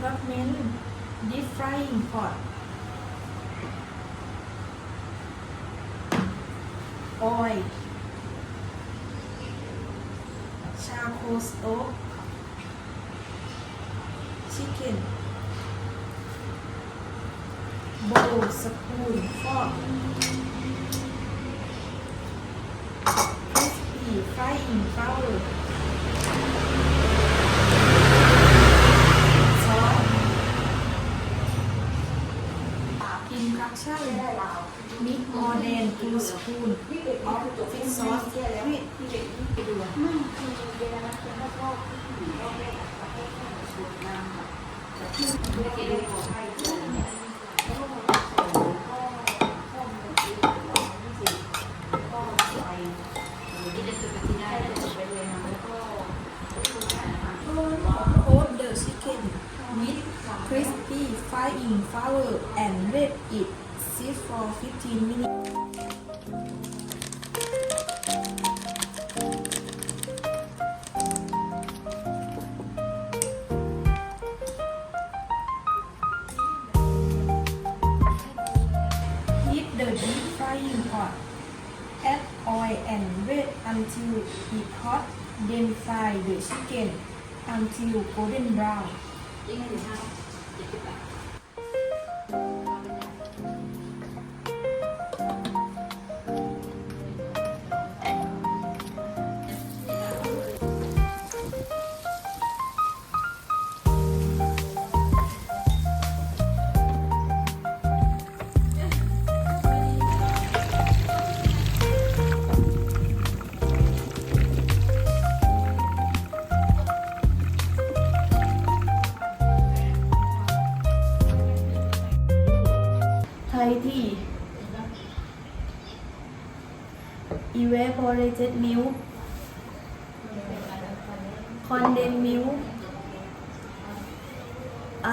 development deep frying pot oil. Charcoal stove chicken bowl spoon fork crispy frying flour Introduction มิกโมเดนทูสปูนออฟฟิศซอสมันคือเวลาเราเป็นรอบๆที่อยู่รอบแรกเราให้ข้าวสวยงามแบบที่ frying flour and let it sit for 15 minutes Heat the deep frying pot. Add oil and wait until it hot. Then fry the chicken until golden brown. ทยที่ evaporated milk condensed milk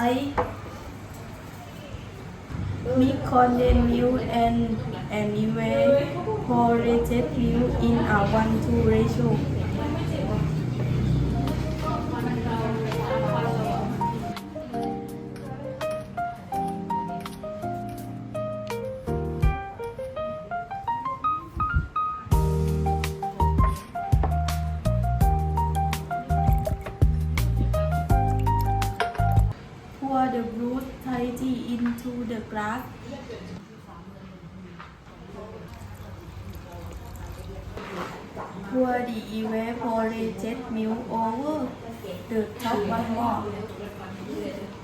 ice mix condensed milk and and evaporated milk in a 1 to ratio Pour the broth Thai tea into the glass. Pour the evaporated milk over the top one more.